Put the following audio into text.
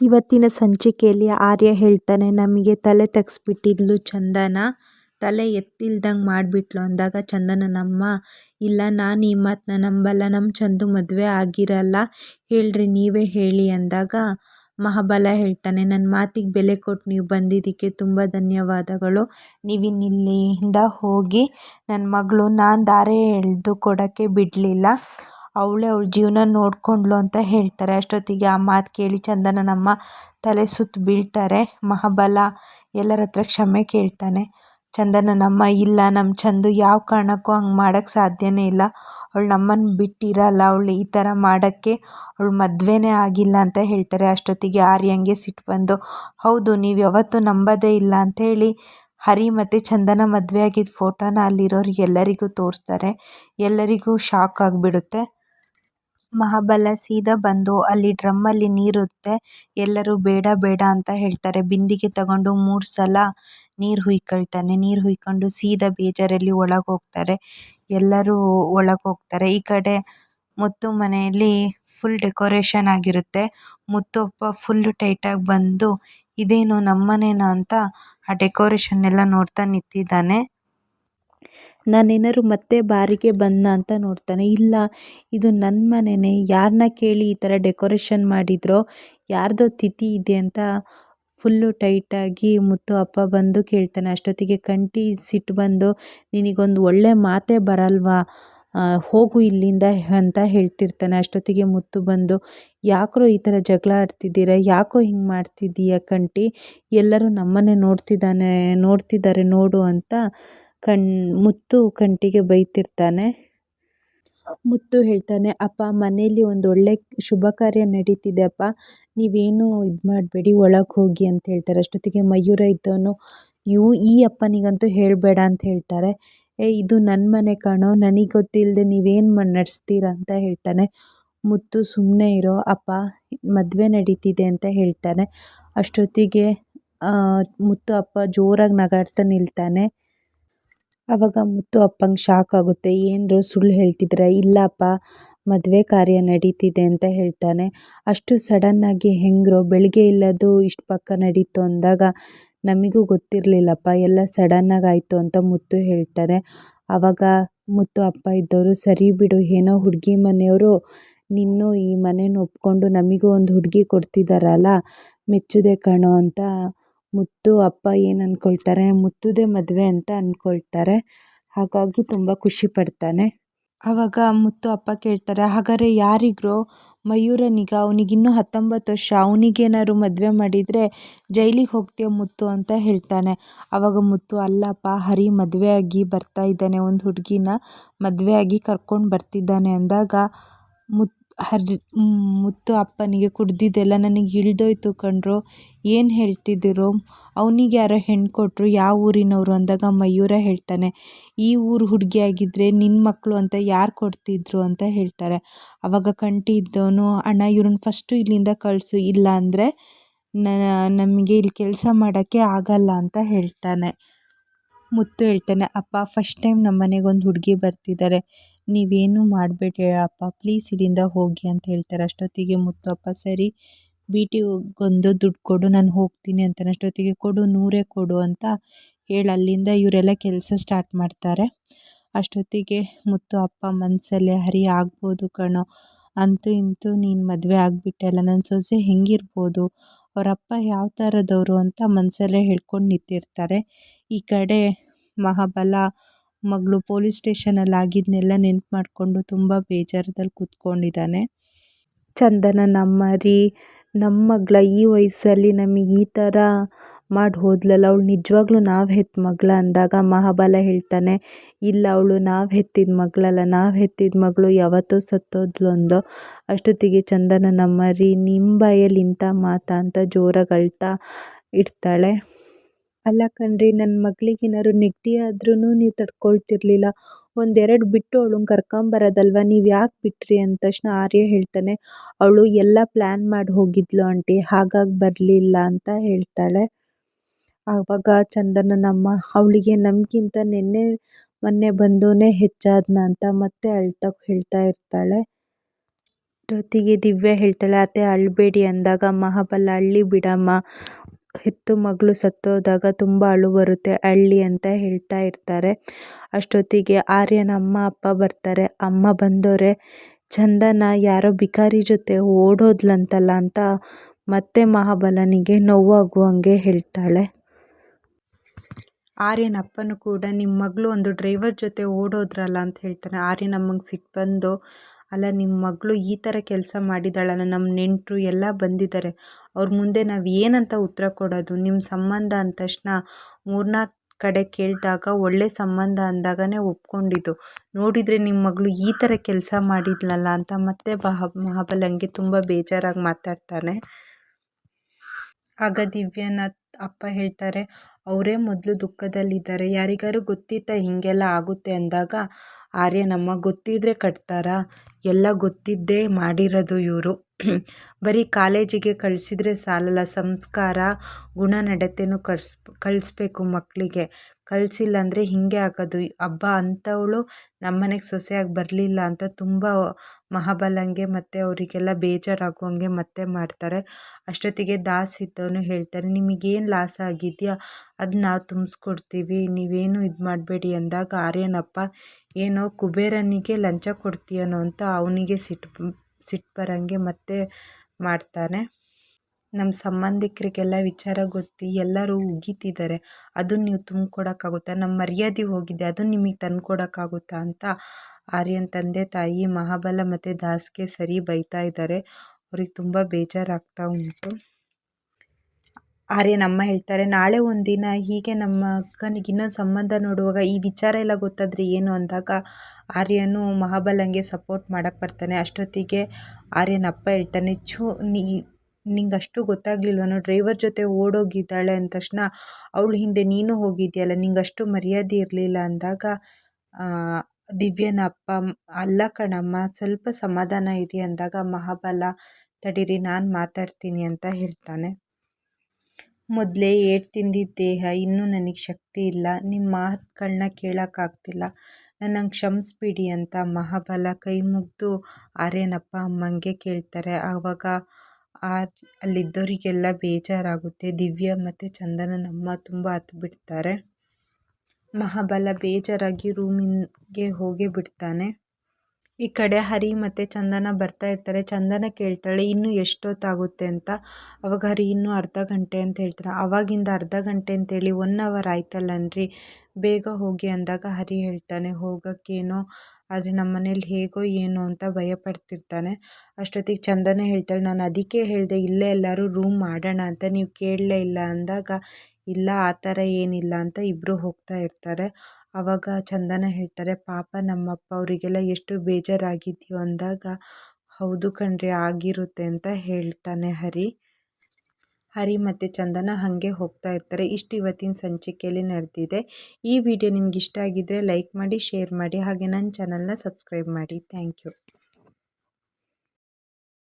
ಇವತ್ತಿನ ಸಂಚಿಕೆಯಲ್ಲಿ ಆರ್ಯ ಹೇಳ್ತಾನೆ, ನಮಗೆ ತಲೆ ತಗ್ಸ್ಬಿಟ್ಟಿದ್ಲು ಚಂದನ, ತಲೆ ಎತ್ತಿಲ್ದಂಗೆ ಮಾಡಿಬಿಟ್ಲು ಅಂದಾಗ ಚಂದನ, ನಮ್ಮ, ಇಲ್ಲ, ನಾನು ಈ ಮಾತನ್ನ ನಂಬಲ್ಲ ನಮ್ಮ ಚಂದು ಮದುವೆ ಆಗಿರಲ್ಲ, ಹೇಳ್ರಿ, ನೀವೇ ಹೇಳಿ ಅಂದಾಗ ಮಹಾಬಲ ಹೇಳ್ತಾನೆ ನನ್ನ ಮಾತಿಗೆ ಬೆಲೆ ಕೊಟ್ಟು ನೀವು ಬಂದಿದ್ದಕ್ಕೆ ತುಂಬ ಧನ್ಯವಾದಗಳು. ನೀವಿನ್ನಿಲ್ಲಿಂದ ಹೋಗಿ ನನ್ನ ಮಗಳು ನಾನು ದಾರೆ ಎಳೆದು ಕೊಡೋಕ್ಕೆ ಬಿಡಲಿಲ್ಲ. ಅವಳೇ ಅವಳ ಜೀವನ ನೋಡಿಕೊಂಡ್ಳು ಅಂತ ಹೇಳ್ತಾರೆ. ಅಷ್ಟೊತ್ತಿಗೆ ಆ ಮಾತು ಕೇಳಿ ಚಂದನನಮ್ಮ ತಲೆ ಸುತ್ತ ಬೀಳ್ತಾರೆ. ಮಹಾಬಲ ಎಲ್ಲರ ಹತ್ರ ಕ್ಷಮೆ ಕೇಳ್ತಾನೆ. ಚಂದನನಮ್ಮ ಇಲ್ಲ ನಮ್ಮ ಚಂದು ಯಾವ ಕಾರಣಕ್ಕೂ ಹಂಗೆ ಮಾಡೋಕ್ಕೆ ಸಾಧ್ಯನೇ ಇಲ್ಲ. ಅವಳು ನಮ್ಮನ್ನು ಬಿಟ್ಟಿರಲ್ಲ, ಅವಳು ಈ ಥರ ಮಾಡೋಕ್ಕೆ ಅವಳು ಮದುವೆನೇ ಆಗಿಲ್ಲ ಅಂತ ಹೇಳ್ತಾರೆ. ಅಷ್ಟೊತ್ತಿಗೆ ಆರ್ಯಂಗೆ ಸಿಟ್ಟು ಬಂದು, ಹೌದು, ನೀವು ಯಾವತ್ತೂ ನಂಬೋದೇ ಇಲ್ಲ ಅಂಥೇಳಿ ಹರಿ ಮತ್ತು ಚಂದನ ಮದುವೆ ಆಗಿದ್ದ ಫೋಟೋನ ಅಲ್ಲಿರೋರಿಗೆ ಎಲ್ಲರಿಗೂ ತೋರಿಸ್ತಾರೆ. ಎಲ್ಲರಿಗೂ ಶಾಕ್ ಆಗಿಬಿಡುತ್ತೆ. ಮಹಾಬಲ ಸೀದಾ ಬಂದು ಅಲ್ಲಿ ಡ್ರಮ್ಮಲ್ಲಿ ನೀರಿರುತ್ತೆ ಎಲ್ಲರೂ ಬೇಡ ಬೇಡ ಅಂತ ಹೇಳ್ತಾರೆ. ಬಿಂದಿಗೆ ತಗೊಂಡು ಮೂರು ಸಲ ನೀರು ಹುಯ್ಕೊಳ್ತಾನೆ. ನೀರು ಹುಯ್ಕೊಂಡು ಸೀದಾ ಬೇಜಾರಲ್ಲಿ ಒಳಗೆ ಹೋಗ್ತಾರೆ ಎಲ್ಲರೂ ಒಳಗೆ ಹೋಗ್ತಾರೆ ಈ ಕಡೆ ಮುತ್ತು ಮನೆಯಲ್ಲಿ ಫುಲ್ ಡೆಕೋರೇಷನ್ ಆಗಿರುತ್ತೆ. ಮುತ್ತು ಅಪ್ಪ ಫುಲ್ ಟೈಟಾಗಿ ಬಂದು ಇದೇನು ನಮ್ಮನೇನಾ ಅಂತ ಆ ಡೆಕೋರೇಷನ್ ಎಲ್ಲ ನೋಡ್ತಾ ನಿಂತಿದ್ದಾನೆ. ನಾನೇನಾದ್ರು ಮತ್ತೆ ಬಾರಿಗೆ ಬಂದ ಅಂತ ನೋಡ್ತಾನೆ. ಇಲ್ಲ, ಇದು ನನ್ನ ಮನೆಯೇ ಯಾರನ್ನ ಕೇಳಿ ಈ ಥರ ಡೆಕೋರೇಷನ್ ಮಾಡಿದ್ರೋ, ಯಾರ್ದೋ ತಿಥಿ ಇದೆ ಅಂತ ಫುಲ್ಲು ಟೈಟಾಗಿ ಮುತ್ತು ಅಪ್ಪ ಬಂದು ಕೇಳ್ತಾನೆ. ಅಷ್ಟೊತ್ತಿಗೆ ಕಂಠಿ ಸಿಟ್ಟು ಬಂದು, ನಿನಗೊಂದು ಒಳ್ಳೆ ಮಾತೇ ಬರಲ್ವಾ? ಹೋಗು ಇಲ್ಲಿಂದ ಅಂತ ಹೇಳ್ತಿರ್ತಾನೆ. ಅಷ್ಟೊತ್ತಿಗೆ ಮುತ್ತು ಬಂದು, ಯಾಕ್ರೋ ಈ ಥರ ಜಗಳ ಆಡ್ತಿದ್ದೀರ? ಯಾಕೋ ಹಿಂಗೆ ಮಾಡ್ತಿದ್ದೀಯ ಕಂಠಿ ಎಲ್ಲರೂ ನಮ್ಮನ್ನೇ ನೋಡ್ತಿದ್ದಾನೆ, ನೋಡ್ತಿದ್ದಾರೆ ನೋಡು ಅಂತ ಕಣ್, ಮುತ್ತು ಕಂಠಿಗೆ ಬೈತಿರ್ತಾನೆ. ಮುತ್ತು ಹೇಳ್ತಾನೆ, ಅಪ್ಪ, ಮನೆಯಲ್ಲಿ ಒಂದು ಒಳ್ಳೆ ಶುಭ ಕಾರ್ಯ ನಡೀತಿದೆ, ಅಪ್ಪ. ನೀವೇನು ಇದು ಮಾಡಬೇಡಿ, ಒಳಗೆ ಹೋಗಿ ಅಂತ ಹೇಳ್ತಾರೆ. ಅಷ್ಟೊತ್ತಿಗೆ ಮಯೂರ ಇದ್ದವನು ಇವು ಈ ಅಪ್ಪನಿಗಂತೂ ಹೇಳಬೇಡ ಅಂತ ಹೇಳ್ತಾರೆ. ಏ, ಇದು ನನ್ನ ಮನೆ ಕಾಣೋ, ನನಗೆ ಗೊತ್ತಿಲ್ಲದೆ ನೀವೇನು ನಡೆಸ್ತೀರ ಅಂತ ಹೇಳ್ತಾನೆ. ಮುತ್ತು ಸುಮ್ಮನೆ ಇರೋ, ಅಪ್ಪ, ಮದುವೆ ನಡೀತಿದೆ ಅಂತ ಹೇಳ್ತಾನೆ. ಅಷ್ಟೊತ್ತಿಗೆ ಮುತ್ತು ಅಪ್ಪ ಜೋರಾಗಿ ನಗಾಡ್ತಾ ನಿಲ್ತಾನೆ. ಆವಾಗ ಮುತ್ತು ಅಪ್ಪಂಗೆ ಶಾಕ್ ಆಗುತ್ತೆ. ಏನರು ಸುಳ್ಳು ಹೇಳ್ತಿದ್ದೀರಾ ಇಲ್ಲಪ್ಪ, ಮದುವೆ ಕಾರ್ಯ ನಡೀತಿದೆ ಅಂತ ಹೇಳ್ತಾನೆ. ಅಷ್ಟು ಸಡನ್ನಾಗಿ ಹೆಂಗ್ರು ಬೆಳಿಗ್ಗೆ ಇಲ್ಲದು ಇಷ್ಟು ಪಕ್ಕ ನಡೀತು ಅಂದಾಗ ನಮಗೂ ಗೊತ್ತಿರಲಿಲ್ಲಪ್ಪ, ಎಲ್ಲ ಸಡನ್ನಾಗಿ ಆಯಿತು ಅಂತ ಮುತ್ತು ಹೇಳ್ತಾರೆ. ಆವಾಗ ಮುತ್ತು ಅಪ್ಪ ಇದ್ದವರು ಸರಿ ಬಿಡು, ಏನೋ ಹುಡುಗಿ ಮನೆಯವರು ನಿನ್ನೂ ಈ ಮನೇನ ಒಪ್ಕೊಂಡು ನಮಗೂ ಒಂದು ಹುಡುಗಿ ಕೊಡ್ತಿದ್ದಾರಲ್ಲ ಮೆಚ್ಚುದೆ ಕಣೋ ಅಂತ ಮುತ್ತು ಅಪ್ಪ ಏನು ಅಂದ್ಕೊಳ್ತಾರೆ ಮುತ್ತುದೇ ಮದುವೆ ಅಂತ ಅಂದ್ಕೊಳ್ತಾರೆ ಹಾಗಾಗಿ ತುಂಬ ಖುಷಿ ಪಡ್ತಾನೆ. ಆವಾಗ ಮುತ್ತು ಅಪ್ಪ ಕೇಳ್ತಾರೆ, ಹಾಗಾದ್ರೆ ಯಾರಿಗ್ರೋ? ಮಯೂರನಿಗ ಅವನಿಗಿನ್ನೂ ಹತ್ತೊಂಬತ್ತು ವರ್ಷ ಅವನಿಗೇನಾದ್ರು ಮದುವೆ ಮಾಡಿದರೆ ಜೈಲಿಗೆ ಹೋಗ್ತೀಯ ಮುತ್ತು ಅಂತ ಹೇಳ್ತಾನೆ. ಆವಾಗ ಮುತ್ತು, ಅಲ್ಲಪ್ಪ, ಹರಿ ಮದುವೆ ಆಗಿ ಬರ್ತಾ ಇದ್ದಾನೆ, ಒಂದು ಹುಡುಗಿನ ಮದುವೆ ಆಗಿ ಕರ್ಕೊಂಡು ಬರ್ತಿದ್ದಾನೆ ಅಂದಾಗ ಮುತ್ತು ಹರಿ ಮುತ್ತು ಅಪ್ಪನಿಗೆ ಕುಡ್ದಿದ್ದೆಲ್ಲ ನನಗೆ ಇಳ್ದೋಯ್ತು ಕಣ್ರೋ. ಏನು ಹೇಳ್ತಿದ್ದೀರೋ? ಅವನಿಗೆ ಯಾರೋ ಹೆಣ್ಣು ಕೊಟ್ಟರು ಯಾವ ಊರಿನವರು ಅಂದಾಗ ಮಯೂರ ಹೇಳ್ತಾನೆ. ಈ ಊರು ಹುಡುಗಿ ಆಗಿದ್ದರೆ ನಿನ್ನ ಮಕ್ಕಳು ಅಂತ ಯಾರು ಕೊಡ್ತಿದ್ರು ಅಂತ ಹೇಳ್ತಾರೆ. ಆವಾಗ ಕಂಠಿ ಇದ್ದವನು, ಅಣ್ಣ ಇವ್ರನ್ನ ಫಸ್ಟು ಇಲ್ಲಿಂದ ಕಳಿಸು, ಇಲ್ಲ ಅಂದರೆ ನಮಗೆ ಇಲ್ಲಿ ಕೆಲಸ ಮಾಡೋಕ್ಕೆ ಆಗಲ್ಲ ಅಂತ ಹೇಳ್ತಾನೆ. ಮುತ್ತು ಹೇಳ್ತಾನೆ, ಅಪ್ಪ ಫಸ್ಟ್ ಟೈಮ್ ನಮ್ಮ ಮನೆಗೆ ಒಂದು ಹುಡುಗಿ ಬರ್ತಿದ್ದಾರೆ ನೀವೇನು ಮಾಡಬೇಡಿ ಅಪ್ಪ ಪ್ಲೀಸ್ ಇಲ್ಲಿಂದ ಹೋಗಿ ಅಂತ ಹೇಳ್ತಾರೆ. ಅಷ್ಟೊತ್ತಿಗೆ ಮುತ್ತಪ್ಪ, ಸರಿ ಬಿ ಟಿಗೊಂದು ದುಡ್ಡು ಕೊಡು, ನಾನು ಹೋಗ್ತೀನಿ ಅಂತಾನೆ. ಅಷ್ಟೊತ್ತಿಗೆ ಕೊಡು, ನೂರೇ ಕೊಡು ಅಂತ ಹೇಳಿ ಅಲ್ಲಿಂದ ಇವರೆಲ್ಲ ಕೆಲಸ ಸ್ಟಾರ್ಟ್ ಮಾಡ್ತಾರೆ. ಅಷ್ಟೊತ್ತಿಗೆ ಮುತ್ತು ಅಪ್ಪ ಮನಸ್ಸಲ್ಲೇ ಹರಿ, ಆಗ್ಬೋದು ಕಣೋ. ಅಂತೂ ಇಂತೂ ನೀನು ಮದುವೆ ಆಗಿಬಿಟ್ಟಲ್ಲ ನನ್ನ ಸೊಸೆ ಹೆಂಗಿರ್ಬೋದು? ಅವರಪ್ಪ ಯಾವ ಥರದವರು ಅಂತ ಮನಸಲ್ಲೇ ಹೇಳ್ಕೊಂಡು ನಿಂತಿರ್ತಾರೆ. ಈ ಕಡೆ ಮಹಾಬಲ ಮಗಳು ಪೊಲೀಸ್ ಸ್ಟೇಷನಲ್ಲಿ ಆಗಿದ್ದನ್ನೆಲ್ಲ ನೆನ್ಪು ಮಾಡಿಕೊಂಡು ತುಂಬ ಬೇಜಾರದಲ್ಲಿ ಕೂತ್ಕೊಂಡಿದ್ದಾನೆ. ಚಂದನ, ನಮ್ಮ ರೀ, ನಮ್ಮ ಮಗಳ ಈ ವಯಸ್ಸಲ್ಲಿ ನಮಗೆ ಈ ಥರ ಮಾಡಿ ಹೋದ್ಲಲ್ಲ, ಅವಳು ನಿಜವಾಗ್ಲೂ ನಾವು ಹೆತ್ತ ಮಗಳ ಅಂದಾಗ ಮಹಾಬಲ ಹೇಳ್ತಾನೆ, ಇಲ್ಲ ಅವಳು ನಾವು ಹೆತ್ತಿದ ಮಗಳಲ್ಲ, ನಾವು ಹೆತ್ತಿದ ಮಗಳು ಯಾವತ್ತೋ ಸತ್ತೋದ್ಲು ಅಂದು ಅಷ್ಟೊತ್ತಿಗೆ ಚಂದನ, ನಮ್ಮ ರೀ ನಿಮ್ಮ ಬಾಯಲ್ಲಿ ಇಂಥ ಮಾತಾ ಅಂತ ಜೋರಾಗಿ ಅಳ್ತಾ ಇರ್ತಾಳೆ. ಅಲ್ಲ ಕಣ್ರಿ ನನ್ನ ಮಗ್ಳಿಗೆ ಏನಾದ್ರು ನೆಗಡಿ ಆದ್ರೂ ನೀವು ತಡ್ಕೊಳ್ತಿರ್ಲಿಲ್ಲ. ಒಂದೆರಡು ಬಿಟ್ಟು ಅವಳನ್ನ ಕರ್ಕೊಂಬರೋದಲ್ವ, ನೀವು ಯಾಕೆ ಬಿಟ್ರಿ ಅಂದ ತಕ್ಷಣ ಆರ್ಯ ಹೇಳ್ತಾನೆ, ಅವಳು ಎಲ್ಲ ಪ್ಲ್ಯಾನ್ ಮಾಡಿ ಹೋಗಿದ್ಲು ಆಂಟಿ, ಹಾಗಾಗಿ ಬರಲಿಲ್ಲ ಅಂತ ಹೇಳ್ತಾಳೆ. ಆವಾಗ ಚಂದನನಮ್ಮ ಅವಳಿಗೆ ನಮಗಿಂತ ನಿನ್ನೆ ಮೊನ್ನೆ ಬಂದೋನೇ ಹೆಚ್ಚಾದ್ನ ಅಂತ ಮತ್ತೆ ಅಳ್ತಾ ಹೇಳ್ತಾ ಇರ್ತಾಳೆ. ಜೊತೆಗೆ ದಿವ್ಯ ಹೇಳ್ತಾಳೆ, ಅತ್ತೆ ಅಳಬೇಡಿ ಅಂದಾಗ ಮಹಾಬಲ, ಅಳ್ಳಿ ಬಿಡಮ್ಮ. ಹೆತ್ತು ಮಗಳು ಸತ್ತೋದಾಗ ತುಂಬ ಅಳು ಬರುತ್ತೆ, ಅಳ್ಳಿ ಅಂತ ಹೇಳ್ತಾ ಇರ್ತಾರೆ. ಅಷ್ಟೊತ್ತಿಗೆ ಆರ್ಯನ ಅಮ್ಮ, ಅಪ್ಪ ಬರ್ತಾರೆ. ಅಮ್ಮ ಬಂದವರೆ ಚಂದನ, ಯಾರೋ ಬಿಕಾರಿ ಜೊತೆ ಓಡೋದ್ಲಂತಲ್ಲ ಅಂತ ಮತ್ತೆ ಮಹಾಬಲನಿಗೆ ನೋವಾಗುವಂಗೆ ಹೇಳ್ತಾಳೆ. ಆರ್ಯನ ಅಪ್ಪನೂ ಕೂಡ ನಿಮ್ಮ ಮಗಳು ಒಂದು ಡ್ರೈವರ್ ಜೊತೆ ಓಡೋದ್ರಲ್ಲ ಅಂತ ಹೇಳ್ತಾನೆ. ಆರ್ಯನ ಅಮ್ಮಂಗೆ ಸಿಟ್ಟು ಬಂದು ಅಲ್ಲ ನಿಮ್ಮ ಮಗಳು ಈ ಥರ ಕೆಲಸ ಮಾಡಿದಾಳಲ್ಲ ನಮ್ಮ ನೆಂಟರು ಎಲ್ಲ ಬಂದಿದ್ದಾರೆ ಅವ್ರ ಮುಂದೆ ನಾವು ಏನಂತ ಉತ್ತರ ಕೊಡೋದು? ನಿಮ್ಮ ಸಂಬಂಧ ಅಂದ ತಕ್ಷಣ ಮೂರ್ನಾಲ್ಕು ಕಡೆ ಕೇಳಿದಾಗ ಒಳ್ಳೆ ಸಂಬಂಧ ಅಂದಾಗನೇ ಒಪ್ಕೊಂಡಿದ್ದು. ನೋಡಿದರೆ ನಿಮ್ಮ ಮಗಳು ಈ ಥರ ಕೆಲಸ ಮಾಡಿದ್ಲಲ್ಲ ಅಂತ ಮತ್ತೆ ಮಹಾ ಮಹಾಬಲಂಗೆ ತುಂಬ ಬೇಜಾರಾಗಿ ಮಾತಾಡ್ತಾನೆ. ಆಗ ದಿವ್ಯನ ಅಪ್ಪ ಹೇಳ್ತಾರೆ ಅವರೇ ಮೊದಲು ದುಃಖದಲ್ಲಿದ್ದಾರೆ. ಯಾರಿಗಾರು ಗೊತ್ತಿತ್ತಾ ಹೀಗೆಲ್ಲ ಆಗುತ್ತೆ ಅಂದಾಗ ಆರ್ಯನಮ್ಮ ಗೊತ್ತಿದ್ದರೆ ಕಟ್ತಾರಾ? ಎಲ್ಲ ಗೊತ್ತಿದ್ದೇ ಮಾಡಿರೋದು ಇವರು. ಬರೀ ಕಾಲೇಜಿಗೆ ಕಳಿಸಿದ್ರೆ ಸಾಲಲ್ಲ, ಸಂಸ್ಕಾರ, ಗುಣ ನಡತೆನೂ ಕಳ್ಸ್, ಕಳಿಸ್ಬೇಕು ಮಕ್ಕಳಿಗೆ ಕಳಿಸಿಲ್ಲ ಅಂದರೆ ಹೀಗೆ ಆಗೋದು. ಹಬ್ಬ ಅಂಥವಳು ನಮ್ಮನೆಗೆ ಸೊಸೆಯಾಗಿ ಬರಲಿಲ್ಲ ಅಂತ ತುಂಬ ಮಹಾಬಲಂಗೆ ಮತ್ತು ಅವರಿಗೆಲ್ಲ ಬೇಜಾರಾಗುವಂಗೆ ಮತ್ತೆ ಮಾಡ್ತಾರೆ. ಅಷ್ಟೊತ್ತಿಗೆ ದಾಸ್ ಇದ್ದವನು ಹೇಳ್ತಾರೆ, ನಿಮಗೇನು ಲಾಸ್ ಆಗಿದೆಯಾ? ಅದು ನಾವು ತುಂಬಿಸ್ಕೊಡ್ತೀವಿ, ನೀವೇನು ಇದು ಮಾಡಬೇಡಿ ಅಂದಾಗ, ಆರ್ಯನಪ್ಪ, ಏನೋ ಕುಬೇರನಿಗೆ ಲಂಚ ಕೊಡ್ತೀಯನೋ ಅಂತ ಅವನಿಗೆ ಸಿಟ್ಟು ಸಿಟ್ಟು ಬರೋಂಗೆ ಮತ್ತೆ ಮಾಡ್ತಾನೆ. ನಮ್ಮ ಸಂಬಂಧಿಕರಿಗೆಲ್ಲ ವಿಚಾರ ಗೊತ್ತಿ ಎಲ್ಲರೂ ಉಗೀತಿದ್ದಾರೆ ಅದನ್ನು ನೀವು ತುಂಬ್ಕೊಡೋಕ್ಕಾಗುತ್ತಾ? ನಮ್ಮ ಮರ್ಯಾದೆ ಹೋಗಿದೆ, ಅದು ನಿಮಗೆ ತಂದುಕೊಡೋಕ್ಕಾಗುತ್ತಾ ಅಂತ ಆರ್ಯನ್ ತಂದೆ ತಾಯಿ ಮಹಾಬಲ ಮತ್ತು ದಾಸ್ಗೆ ಸರಿ ಬೈತಾ ಇದ್ದಾರೆ ಅವ್ರಿಗೆ ತುಂಬ ಬೇಜಾರಾಗ್ತಾ ಉಂಟು. ಆರ್ಯನ ಅಮ್ಮ ಹೇಳ್ತಾರೆ, ನಾಳೆ ಒಂದಿನ ಹೀಗೆ ನಮ್ಮ ಅಕ್ಕನಿಗೆ ಇನ್ನೊಂದು ಸಂಬಂಧ ನೋಡುವಾಗ ಈ ವಿಚಾರ ಎಲ್ಲ ಗೊತ್ತಾದರೆ ಏನು? ಅಂದಾಗ ಆರ್ಯನು ಮಹಾಬಲಂಗೆ ಸಪೋರ್ಟ್ ಮಾಡೋಕ್ಕೆ ಬರ್ತಾನೆ. ಅಷ್ಟೊತ್ತಿಗೆ ಆರ್ಯನ ಅಪ್ಪ ಹೇಳ್ತಾನೆ, ಛೂ, ನೀ ನಿಂಗೆ ಅಷ್ಟು ಗೊತ್ತಾಗ್ಲಿಲ್ವನೋ ಡ್ರೈವರ್ ಜೊತೆ ಓಡೋಗಿದ್ದಾಳೆ ಅಂದ ತಕ್ಷಣ ಅವಳು ಹಿಂದೆ ನೀನು ಹೋಗಿದ್ಯಲ್ಲ ನಿಂಗೆ ಅಷ್ಟು ಮರ್ಯಾದೆ ಇರಲಿಲ್ಲ ಅಂದಾಗ ದಿವ್ಯನ ಅಪ್ಪ, ಅಲ್ಲ ಕಣಮ್ಮ, ಸ್ವಲ್ಪ ಸಮಾಧಾನ ಇರಿ ಅಂದಾಗ ಮಹಾಬಲ, ತಡೀರಿ, ನಾನು ಮಾತಾಡ್ತೀನಿ ಅಂತ ಹೇಳ್ತಾನೆ. ಮೊದಲೇ ಏಟು ತಿಂದಿದ್ದ ದೇಹ ಇನ್ನೂ ನನಗೆ ಶಕ್ತಿ ಇಲ್ಲ ನಿಮ್ಮ ಮಾತುಗಳನ್ನ ಕೇಳೋಕ್ಕಾಗ್ತಿಲ್ಲ. ನನ್ನಂಗೆ ಕ್ಷಮಿಸ್ಬಿಡಿ ಅಂತ ಮಹಾಬಲ ಕೈ ಮುಗಿದು ಆರ್ಯನಪ್ಪ ಅಮ್ಮಂಗೆ ಕೇಳ್ತಾರೆ. ಆವಾಗ ಆ ಅಲ್ಲಿದ್ದವರಿಗೆಲ್ಲ ಬೇಜಾರಾಗುತ್ತೆ. ದಿವ್ಯ ಮತ್ತು ಚಂದನನಮ್ಮ ತುಂಬ ಬಿಡ್ತಾರೆ. ಮಹಾಬಲ ಬೇಜಾರಾಗಿ ರೂಮಿಗೆ ಹೋಗೇ ಬಿಡ್ತಾನೆ. ಈ ಕಡೆ ಹರಿ ಮತ್ತು ಚಂದನ ಬರ್ತಾ ಇರ್ತಾರೆ. ಚಂದನ ಕೇಳ್ತಾಳೆ, ಇನ್ನೂ ಎಷ್ಟೊತ್ತಾಗುತ್ತೆ ಅಂತ? ಅವಾಗ ಹರಿ, ಇನ್ನೂ ಅರ್ಧ ಗಂಟೆ ಅಂತ ಹೇಳ್ತಾರೆ ಅವಾಗಿಂದ ಅರ್ಧ ಗಂಟೆ ಅಂತೇಳಿ ಒನ್ ಅವರ್ ಆಯ್ತಲ್ಲನ್ರಿ, ಬೇಗ ಹೋಗಿ ಅಂದಾಗ ಹರಿ ಹೇಳ್ತಾನೆ, ಹೋಗೋಕ್ಕೇನೋ? ಆದರೆ ನಮ್ಮ ಮನೇಲಿ ಹೇಗೋ ಏನೋ ಅಂತ ಭಯಪಡ್ತಿರ್ತಾನೆ. ಅಷ್ಟೊತ್ತಿಗೆ ಚಂದನ ಹೇಳ್ತಾಳೆ, ನಾನು ಅದಕ್ಕೆ ಹೇಳಿದೆ, ಇಲ್ಲೇ ಎಲ್ಲರೂ ರೂಮ್ ಮಾಡೋಣ ಅಂತ, ನೀವು ಕೇಳಲೇ ಇಲ್ಲ. ಅಂದಾಗ, ಇಲ್ಲ, ಆ ಥರ ಏನಿಲ್ಲ ಅಂತ ಇಬ್ಬರು ಹೋಗ್ತಾ ಇರ್ತಾರೆ. ಆವಾಗ ಚಂದನ ಹೇಳ್ತಾರೆ, ಪಾಪ ನಮ್ಮಪ್ಪ, ಅವರಿಗೆಲ್ಲ ಎಷ್ಟು ಬೇಜಾರಾಗಿದೆಯೋ ಅಂದಾಗ ಹೌದು ಕಣ್ರಿ, ಆಗಿರುತ್ತೆ ಅಂತ ಹೇಳ್ತಾನೆ ಹರಿ. ಹರಿ ಮತ್ತು ಚಂದನ ಹಾಗೆ ಹೋಗ್ತಾ ಇರ್ತಾರೆ. ಇಷ್ಟು ಇವತ್ತಿನ ಸಂಚಿಕೆಯಲ್ಲಿ ನಡೆದಿದೆ. ಈ ವಿಡಿಯೋ ನಿಮ್ಗೆ ಇಷ್ಟ ಆಗಿದ್ದರೆ ಲೈಕ್ ಮಾಡಿ, ಶೇರ್ ಮಾಡಿ, ಹಾಗೆ ನನ್ನ ಚಾನಲ್ನ ಸಬ್ಸ್ಕ್ರೈಬ್ ಮಾಡಿ. Thank you.